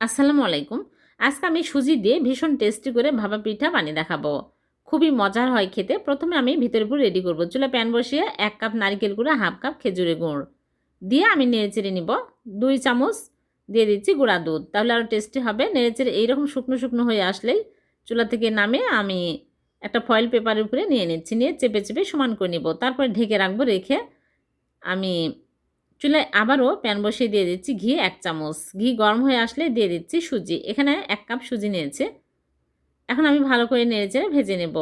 আসসালামু আলাইকুম। আজকে আমি সুজি দিয়ে ভীষণ টেস্টি করে ভাপা পিঠা বানিয়ে দেখাবো। খুবই মজার হয় খেতে। প্রথমে আমি ভিতরে পুরো রেডি করব। চুলা প্যান বসিয়ে এক কাপ নারকেল গুঁড়ো হাফ কাপ খেজুরের গুঁড়। দিয়ে আমি নেড়েচেড়ে নিব। দুই চামচ দিয়ে দিচ্ছি গুঁড়া দুধ। তাহলে আরও টেস্টি হবে। নেড়েচেড়ে এইরকম শুকনো শুকনো হয়ে আসলেই চুলা থেকে নামে আমি একটা ফয়েল পেপারের উপরে নিয়ে নিচ্ছি। নিয়ে চেপে চেপে সমান করে নিব। তারপরে ঢেকে রাখব রেখে আমি চুলায় আবারও প্যান বসিয়ে দিয়ে দিচ্ছি ঘি এক চামচ। ঘি গরম হয়ে আসলে দিয়ে দিচ্ছি সুজি। এখানে এক কাপ সুজি নিয়েছে। এখন আমি ভালো করে নেড়েচেড়ে ভেজে নেব।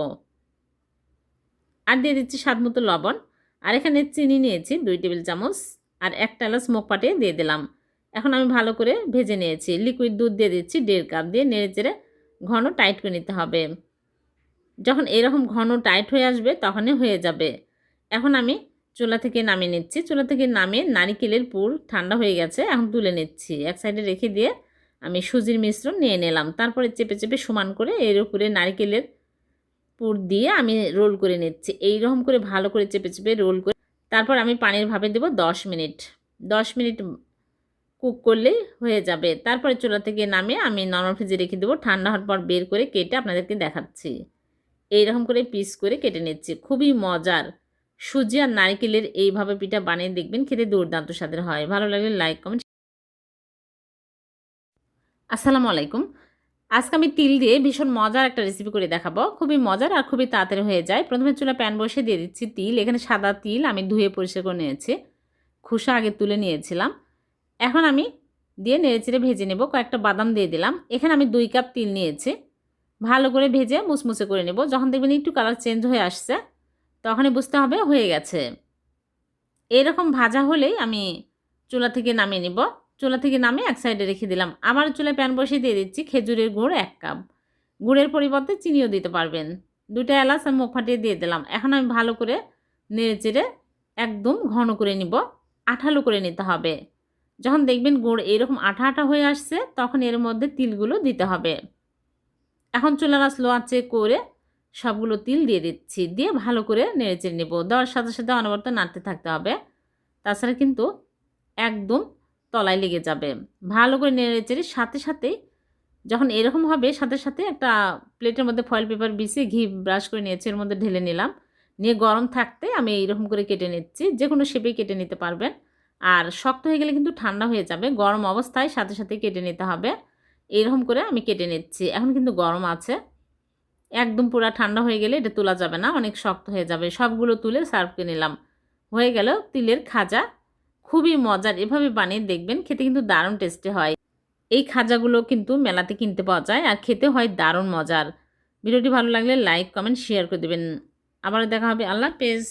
আর দিয়ে দিচ্ছি স্বাদ মতো লবণ। আর এখানে চিনি নিয়েছি দুই টেবিল চামচ। আর একটা এলাচ মুখ পাটিয়ে দিয়ে দিলাম। এখন আমি ভালো করে ভেজে নিয়েছি। লিকুইড দুধ দিয়ে দিচ্ছি দেড় কাপ। দিয়ে নেড়েচেড়ে ঘন টাইট করে নিতে হবে। যখন এরকম ঘন টাইট হয়ে আসবে তখনই হয়ে যাবে। এখন আমি চুলা থেকে নামিয়ে নিচ্ছি। চুলা থেকে নামিয়ে নারিকেলের পুর ঠান্ডা হয়ে গেছে, এখন তুলে নিচ্ছি। এক সাইডে রেখে দিয়ে আমি সুজির মিশ্রণ নিয়ে নিলাম। তারপরে চেপে চেপে সমান করে এর উপরে নারিকেলের পুর দিয়ে আমি রোল করে নিচ্ছি। এই রকম করে ভালো করে চেপে চেপে রোল করে তারপর আমি পানির ভাবে দেবো দশ মিনিট। দশ মিনিট কুক করলেই হয়ে যাবে। তারপরে চুলা থেকে নামিয়ে আমি নর্মাল ফ্রিজে রেখে দেবো। ঠান্ডা হওয়ার পর বের করে কেটে আপনাদেরকে দেখাচ্ছি। এইরকম করে পিস করে কেটে নিচ্ছি। খুবই মজার। সুজি আর নারকেলের এইভাবে পিঠা বানিয়ে দেখবেন, খেতে দুর্দান্ত স্বাদের হয়। ভালো লাগলে লাইক কমেন্ট আসসালামু আলাইকুম। আজকে আমি তিল দিয়ে ভীষণ মজার একটা রেসিপি করে দেখাবো। খুবই মজার আর খুবই তাড়াতাড়ি হয়ে যায়। প্রথমে চুলা প্যান বসে দিয়ে দিচ্ছি তিল। এখানে সাদা তিল আমি ধুয়ে পরিষ্কার করে নিয়েছি। খুসা আগে তুলে নিয়েছিলাম। এখন আমি দিয়ে নেড়েচেড়ে ভেজে নেব। কয়েকটা বাদাম দিয়ে দিলাম। এখানে আমি দুই কাপ তিল নিয়েছি। ভালো করে ভেজে মুসমুসে করে নেব। যখন দেখবেন একটু কালার চেঞ্জ হয়ে আসছে তখনই বুঝতে হবে, হয়ে গেছে। এরকম ভাজা হলেই আমি চুলা থেকে নামিয়ে নিব। চুলা থেকে নামিয়ে এক সাইডে রেখে দিলাম। আবার চুলায় প্যান বসিয়ে দিয়ে দিচ্ছি খেজুরের গুড় এক কাপ। গুড়ের পরিবর্তে চিনিও দিতে পারবেন। দুটো এলাচ আমি মুখ ফাটিয়ে দিয়ে দিলাম। এখন আমি ভালো করে নেড়ে চেড়ে একদম ঘন করে নিব। আঠালো করে নিতে হবে। যখন দেখবেন গুড় এরকম আঠা আঠা হয়ে আসছে, তখন এর মধ্যে তিলগুলো দিতে হবে। এখন চুলার স্লো আঁচে করে সবগুলো তিল দিয়ে দিচ্ছি, দিয়ে ভালো করে নেড়েচেড়ে নেব। দেওয়ার সাথে সাথে অনবরত নাড়তে থাকতে হবে। তাছাড়া কিন্তু একদম তলায় লেগে যাবে। ভালো করে নেড়েচেড়ে সাথে সাথেই যখন এরকম হবে, সাথে সাথে একটা প্লেটের মধ্যে ফয়েল পেপার বিছিয়ে ঘি ব্রাশ করে নিয়েছি, এর মধ্যে ঢেলে নিলাম। নিয়ে গরম থাকতে আমি এইরকম করে কেটে নিচ্ছি যে কোনো শেপেই কেটে নিতে পারবেন। আর শক্ত হয়ে গেলে কিন্তু ঠান্ডা হয়ে যাবে, গরম অবস্থায় সাথে সাথে কেটে নিতে হবে। এইরকম করে আমি কেটে নিচ্ছি। এখন কিন্তু গরম আছে। একদম পুরা ঠান্ডা হয়ে গেলে এটা তোলা যাবে না, অনেক শক্ত হয়ে যাবে। সবগুলো তুলে সার্ভ করে নিলাম। হয়ে গেল তিলের খাজা। খুবই মজার, এভাবে বানিয়ে দেখবেন, খেতে কিন্তু দারুণ টেস্টে হয়। এই খাজাগুলো কিন্তু মেলাতে কিনতে পাওয়া যায় আর খেতে হয় দারুণ মজার। ভিডিওটি ভালো লাগলে লাইক কমেন্ট শেয়ার করে দেবেন। আবার দেখা হবে, আল্লাহ হাফেজ।